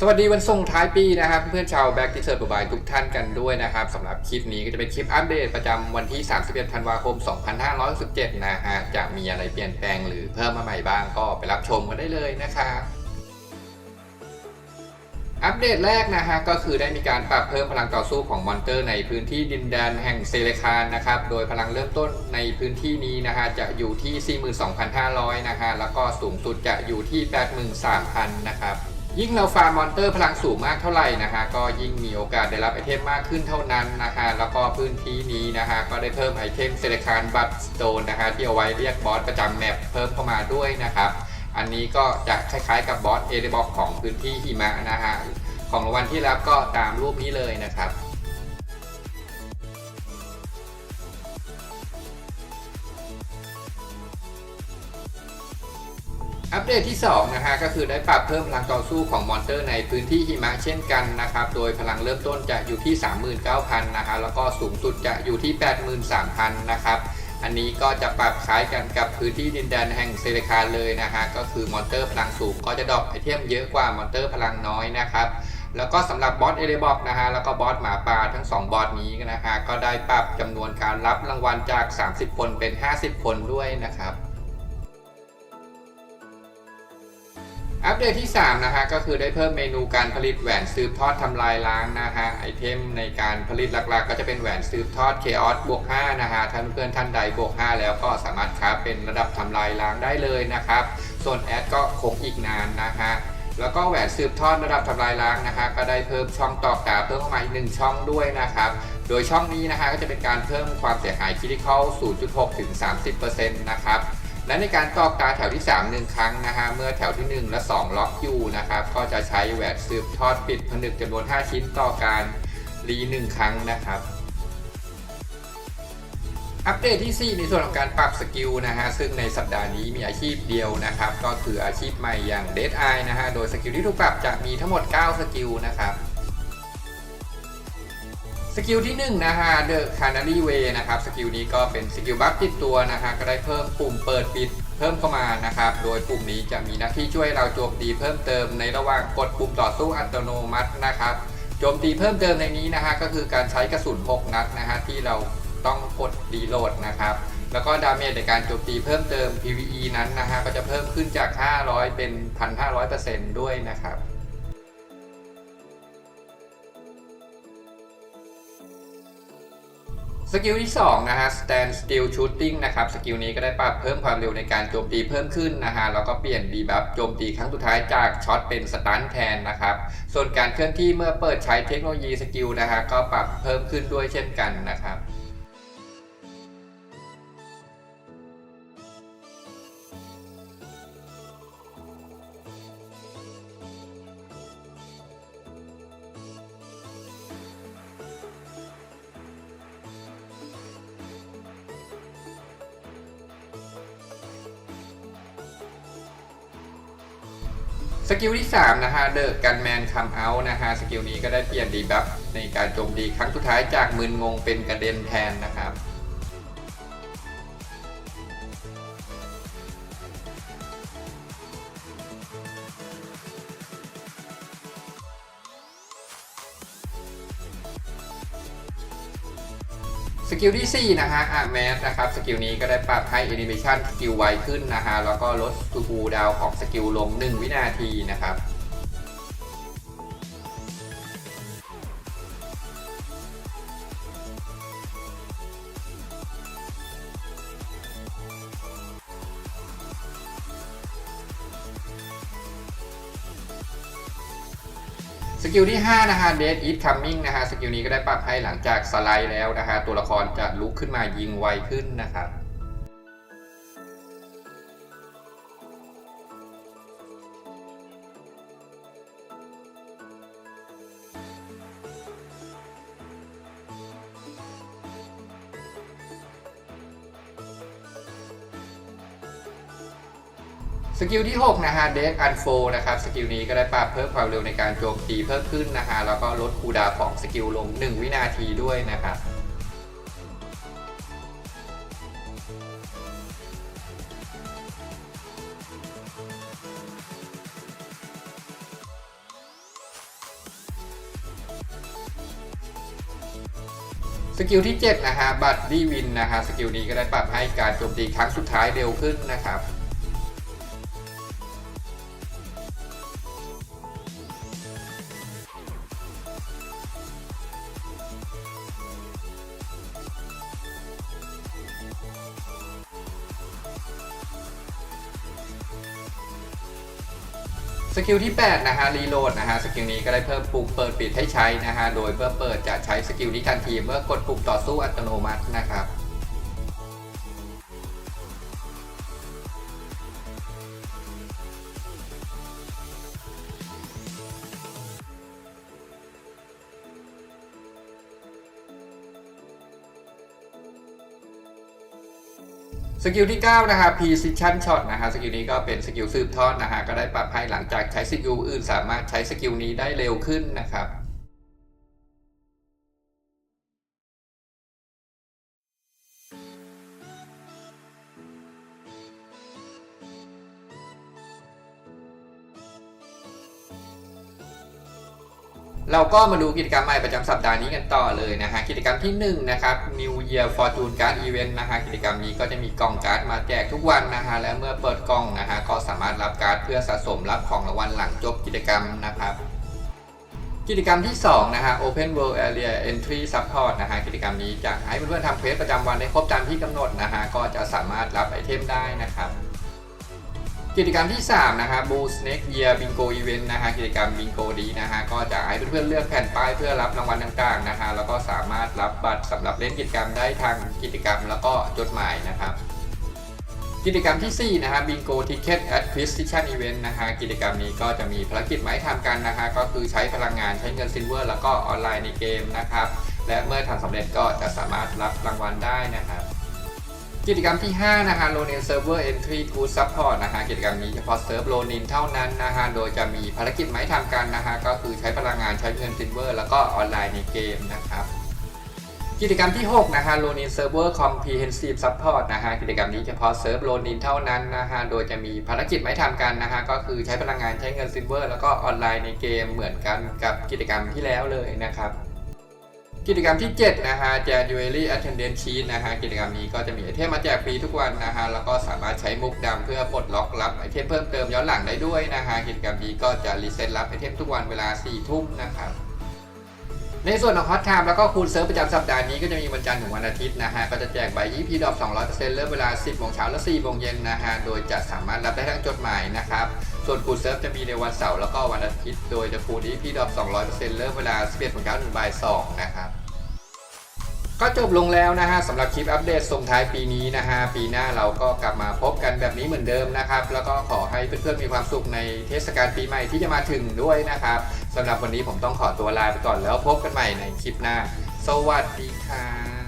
สวัสดีวันส่งท้ายปีนะครับ เพื่อนๆชาวแบ็กที่เซิร์ฟบายทุกท่านกันด้วยนะครับสำหรับคลิปนี้ก็จะเป็นคลิปอัปเดตประจำวันที่ 31 ธันวาคม 2567 นะฮะจะมีอะไรเปลี่ยนแปลงหรือเพิ่มมาใหม่บ้างก็ไปรับชมกันได้เลยนะครับอัปเดตแรกนะฮะก็คือได้มีการปรับเพิ่มพลังต่อสู้ของมอนเตอร์ในพื้นที่ดินแดนแห่งเซเลคานนะครับโดยพลังเริ่มต้นในพื้นที่นี้นะฮะจะอยู่ที่ 42,500 นะฮะแล้วก็สูงสุดจะอยู่ที่ 83,000 นะครับ ยิ่งเราฟาร์มมอนเตอร์พลังสูงมากเท่าไหร่นะฮะก็ยิ่งมีโอกาสได้รับไอเทมมากขึ้นเท่านั้นนะฮะแล้วก็พื้นที่นี้นะฮะก็ได้เพิ่มไอเทมเซเลคานบัตสโตนนะฮะที่เอาไว้เรียกบอสประจำแมปเพิ่มเข้ามาด้วยนะครับ อันนี้ก็จะคล้ายๆกับบอสเอเดบอกของพื้นที่หิมะนะฮะของรางวัลที่รับก็ตามรูปนี้เลยนะครับ อัปเดตที่2นะฮะก็คือได้ปรับเพิ่มพลังต่อสู้ของมอนเตอร์ในพื้นที่หิมะเช่นกันนะครับ โดยพลังเริ่มต้นจะอยู่ที่ 39,000นะฮะแล้วก็สูงสุดจะอยู่ที่ 83,000นะครับอันนี้ก็จะปรับคล้ายกันกับพื้นที่ดินแดนแห่งเซเลคาเลยนะฮะก็คือมอนเตอร์พลังสูงก็จะดรอปไอเทมเยอะกว่ามอนเตอร์พลังน้อยนะครับแล้วก็สำหรับบอสเอเดบอกนะฮะแล้วก็บอสหมาป่าทั้ง 2 บอสนี้นะฮะก็ได้ปรับจำนวนการรับรางวัลจาก 30 คนเป็น 50 คนด้วยนะครับ อัปเดตที่ 3 นะฮะ ก็คือได้เพิ่มเมนูการผลิตแหวนสืบทอดทำลายล้างนะฮะ ไอเทมในการผลิตหลักๆ ก็จะเป็นแหวนสืบทอดเคออสบวก5นะฮะ ท่านเพื่อนท่านใดบวก 5 แล้วก็สามารถคราฟเป็นระดับทำลายล้างได้เลยนะครับ ส่วนแอดก็คงอีกนานนะฮะแล้วก็แหวนสืบทอดระดับทำลายล้างนะฮะก็ได้เพิ่มช่องต่อกาเพิ่มเข้ามาอีกหนึ่งช่องด้วยนะครับ โดยช่องนี้นะฮะก็จะเป็นการเพิ่มความเสียหายคิดิคอล0.6 ถึง 30%นะครับ และในการตอกตาแถวที่ 3 1 ครั้งนะฮะเมื่อแถวที่ 1 และ 2 ล็อกอยู่นะครับก็จะใช้แหวนสืบทอดปิดผนึกจำนวน 5 ชิ้นต่อการรี 1 ครั้งนะครับอัปเดตที่ 4 ในส่วนของการปรับสกิลนะฮะซึ่งในสัปดาห์นี้มีอาชีพเดียวนะครับ ก็คืออาชีพใหม่อย่าง Dead Eye นะฮะโดยสกิลที่ถูกปรับจะมีทั้งหมด 9 สกิลนะครับ สกิลที่1นะฮะ The Canary Way นะครับสกิลนี้ก็เป็นสกิลบัฟติดตัวนะฮะก็ได้เพิ่มปุ่มเปิดปิดเพิ่มเข้ามานะครับ โดยปุ่มนี้จะมีหน้าที่ช่วยเราโจมตีเพิ่มเติมในระหว่างกดปุ่มต่อสู้อัตโนมัตินะครับโจมตีเพิ่มเติมในนี้นะฮะก็คือการใช้กระสุน6นัดนะฮะที่เราต้องกดรีโหลดนะครับ แล้วก็ดาเมจในการโจมตีเพิ่มเติม PVE นั้นนะฮะก็จะเพิ่มขึ้นจาก 500 เป็น 1,500%ด้วยนะครับ สกิลที่2นะฮะ stand still shooting นะครับ สกิลนี้ก็ได้ปรับเพิ่มความเร็วในการโจมตีเพิ่มขึ้นนะฮะ แล้วก็เปลี่ยนดีบัฟโจมตีครั้งสุดท้ายจากช็อตเป็นสตันแทนนะครับ ส่วนการเคลื่อนที่เมื่อเปิดใช้เทคโนโลยีสกิลนะฮะ ก็ปรับเพิ่มขึ้นด้วยเช่นกันนะครับ สกิลที่ 3 นะฮะเดอะกันแมนคัมเอาท์นะฮะสกิลนี้ก็ได้เปลี่ยนดีบัฟในการโจมตีครั้งสุดท้ายจากมืนงงเป็นกระเด็นแทนนะครับ สกิลที่ 4 นะฮะอาร์แมสนะครับสกิลนี้ก็ได้ปรับให้แอนิเมชันสกิลไวขึ้นนะฮะแล้วก็ลดตูบูดาวของสกิลลง 1 วินาทีนะครับ สกิลที่ 5 นะฮะ Dead Is Coming นะฮะ สกิลนี้ก็ได้ปรับให้หลังจากสไลด์แล้วนะฮะ ตัวละครจะลุกขึ้นมายิงไวขึ้นนะครับ สกิลที่ 6 นะฮะเด็กอันโฟนะครับสกิลนี้ก็ได้ปรับเพิ่มความเร็วในการโจมตีเพิ่มขึ้นนะฮะแล้วก็ลดคูดาของสกิลลง 1 วินาทีด้วยนะครับสกิลที่ 7 นะฮะบัตรดีวินนะฮะสกิลนี้ก็ได้ปรับให้การโจมตีครั้งสุดท้ายเร็วขึ้นนะครับ สกิลที่ 8 นะฮะรีโหลดนะฮะสกิลนี้ก็ได้เพิ่มปุ่มเปิดปิดให้ใช้นะฮะโดยเมื่อเปิดจะใช้สกิลนี้ทันทีเมื่อกดปุ่มต่อสู้อัตโนมัตินะครับ สกิลที่ 9 นะฮะ precision shot นะฮะสกิลนี้ก็เป็นสกิลสืบทอดนะฮะก็ได้ปรับให้หลังจากใช้สกิลอื่นสามารถใช้สกิลนี้ได้เร็วขึ้นนะครับ เราก็มาดูกิจกรรมใหม่ประจำสัปดาห์นี้กันต่อเลยนะฮะกิจกรรมที่1นะครับ New Year Fortune Card Event นะฮะกิจกรรมนี้ก็จะมีกล่องการ์ดมาแจกทุกวันนะฮะและเมื่อเปิดกล่องนะฮะก็สามารถรับการ์ดเพื่อสะสมรับของรางวัลหลังจบกิจกรรมนะครับกิจกรรมที่2นะฮะ Open World Area Entry Support นะฮะกิจกรรมนี้จะให้เพื่อนๆทำเควสประจำวันให้ครบตามที่กำหนดนะฮะก็จะสามารถรับไอเทมได้นะครับ กิจกรรมที่ 3 นะฮะ Blue Snake Year Bingo Event นะฮะกิจกรรม Bingo นี้นะฮะก็จะให้เพื่อนๆเลือกแผ่นป้ายเพื่อรับรางวัลต่างๆนะฮะแล้วก็สามารถรับบัตรสำหรับเล่นกิจกรรมได้ทางกิจกรรมแล้วก็จดหมายนะครับกิจกรรมที่ 4 นะฮะ Bingo Ticket Acquisition Event นะฮะกิจกรรมนี้ก็จะมีภารกิจมาให้ทำกันนะฮะก็คือใช้พลังงานใช้เงินซิลเวอร์แล้วก็ออนไลน์ในเกมนะครับและเมื่อทำสำเร็จก็จะสามารถรับรางวัลได้นะครับ กิจกรรมที่ 5 นะฮะ Ronin Server Entry to Support นะฮะ กิจกรรมนี้เฉพาะเซิร์ฟโ o นินเท่านั้นนะฮะ โดยจะมีภารกิจมาให้ทำกันนะฮะ ก็คือใช้พลังงานใช้เงินซิลเวอร์แล้วก็ออนไลน์ในเกมนะครับกิจกรรมที่ 6 นะฮะ Ronin Server Comprehensive Support นะฮะ กิจกรรมนี้เฉพาะเซิร์ฟโ o นินเท่านั้นนะฮะ โดยจะมีภารกิจมาให้ทำกันนะฮะ ก็คือใช้พลังงานใช้เงินซิลเวอร์แล้วก็ออนไลน์ในเกมเหมือนกันกับกิจกรรมที่แล้วเลยนะครับ กิจกรรมที่ 7 นะฮะ January Attendance Sheet นะฮะ กิจกรรมนี้ก็จะมีไอเทมมาแจกฟรีทุกวันนะฮะ แล้วก็สามารถใช้มุกดำเพื่อปลดล็อกรับไอเทมเพิ่มเติมย้อนหลังได้ด้วยนะฮะ กิจกรรมนี้ก็จะรีเซ็ตรับไอเทมทุกวันเวลา4ทุ่มนะครับในส่วนของฮอตไทม์แล้วก็คูณเซิร์ฟประจำสัปดาห์นี้ก็จะมีวันจันทร์ถึงวันอาทิตย์นะฮะ ก็จะแจกใบ EP ดอก200%เริ่มเวลา 10โมงเช้าและ4โมงเย็นนะฮะ โดยจะสามารถรับได้ทั้งจดหมายนะครับ ส่วนคูเซิร์ฟจะมีในวันเสาร์แล้วก็วันอาทิตย์ โดยจะคูณ EP ดอก200%เริ่มเวลา 11โมงเช้าถึงบ่าย2นะครับก็จบลงแล้วนะฮะสำหรับคลิปอัปเดตส่งท้ายปีนี้นะฮะปีหน้าเราก็กลับมาพบกันแบบนี้เหมือนเดิมนะครับ แล้วก็ขอให้เพื่อนๆมีความสุขในเทศกาลปีใหม่ที่จะมาถึงด้วยนะครับสำหรับวันนี้ผมต้องขอตัวลาไปก่อนแล้วพบกันใหม่ในคลิปหน้า สวัสดีครับ